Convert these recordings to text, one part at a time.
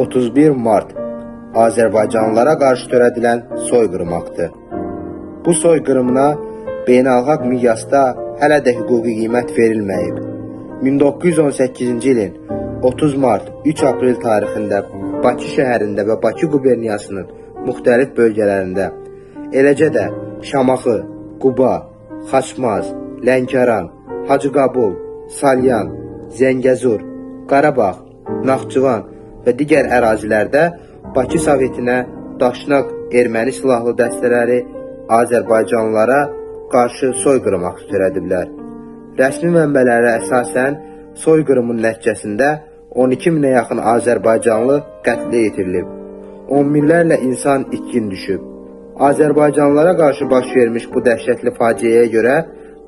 31 Mart Azərbaycanlılara qarşı törədilən soyqırım aktı. Bu soyqırımına beynəlxalq miqyasda hələ də hüquqi qiymət verilməyib. 1918-ci ilin 30 mart 3 aprel tarixində Bakı şəhərində və Bakı quberniyasının müxtəlif bölgələrində, eləcə də Şamaxı, Quba, Xaçmaz, Lənkəran, Hacıqabul, Salyan, Zəngəzur, Qarabağ, Naxçıvan və digər ərazilərdə Bakı Sovetinə daşnaq erməni silahlı dəstələri Azərbaycanlılara qarşı soyqırım aktı törədiblər. Rəsmi mənbələrə əsasən soyqırımın nəticəsində 12 minə yaxın Azərbaycanlı qətlə yetirilib. 10 minlərlə insan itkin düşüb. Azərbaycanlılara qarşı baş vermiş bu dəhşətli faciəyə görə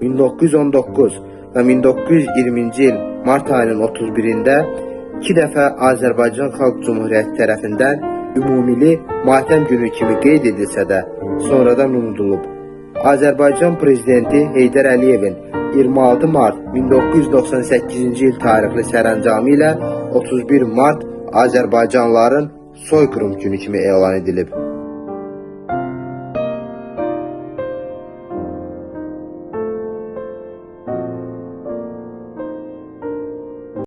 1919 və 1920-ci il mart ayının 31-də iki dəfə Azərbaycan Xalq Cümhuriyyəti tərəfindən ümumili matəm günü kimi qeyd edilsə də sonradan unudulub. Azərbaycan prezidenti Heydər Əliyevin 26 mart 1998-ci il tarixli sərəncamı ilə 31 mart Azərbaycanlıların soyqırım günü kimi elan edilib.